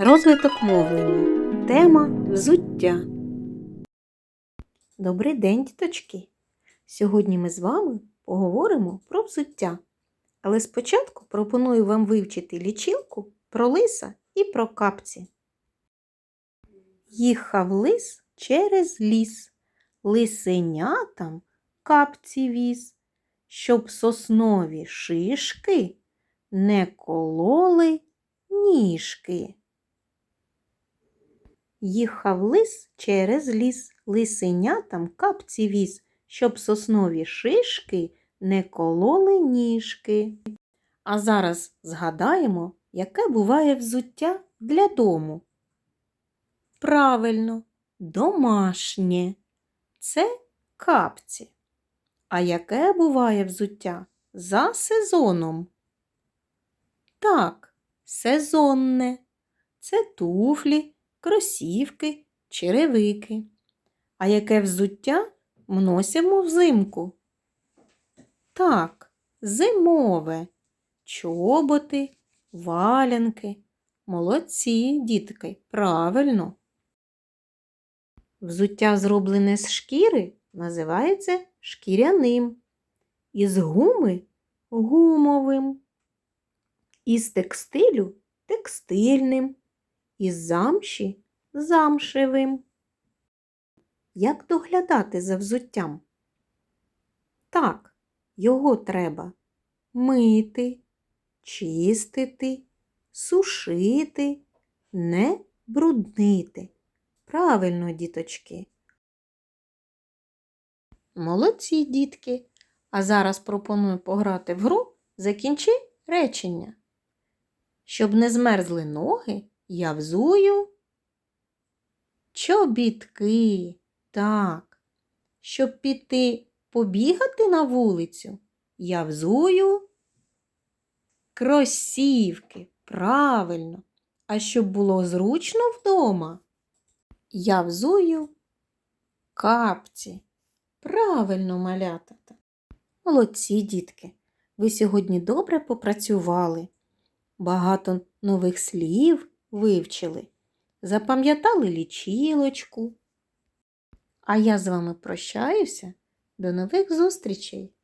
Розвиток мовлення. Тема взуття. Добрий день, діточки! Сьогодні ми з вами поговоримо про взуття. Але спочатку пропоную вам вивчити лічилку про лиса і про капці. Їхав лис через ліс, лисенятам капці віз, щоб соснові шишки не кололи ніжки. Їхав лис через ліс, лисенятам капці віз, щоб соснові шишки не кололи ніжки. А зараз згадаємо, яке буває взуття для дому. Правильно, домашнє. Це капці. А яке буває взуття за сезоном? Так, сезонне. Це туфлі, кросівки, черевики. А яке взуття ми носимо взимку? Так, зимове. Чоботи, валянки. Молодці, дітки, правильно. Взуття, зроблене з шкіри, називається шкіряним. Із гуми гумовим. Із текстилю текстильним. Із замші замшевим. Як доглядати за взуттям? Так, його треба мити, чистити, сушити, не бруднити. Правильно, діточки. Молодці, дітки. А зараз пропоную пограти в гру Закінчи речення. Щоб не змерзли ноги, я взую чобітки. Так. Щоб піти побігати на вулицю, я взую кросівки. Правильно. А щоб було зручно вдома, я взую капці. Правильно, малята. Молодці, дітки. Ви сьогодні добре попрацювали. Багато нових слів вивчили. Запам'ятали лічілочку. А я з вами прощаюся. До нових зустрічей!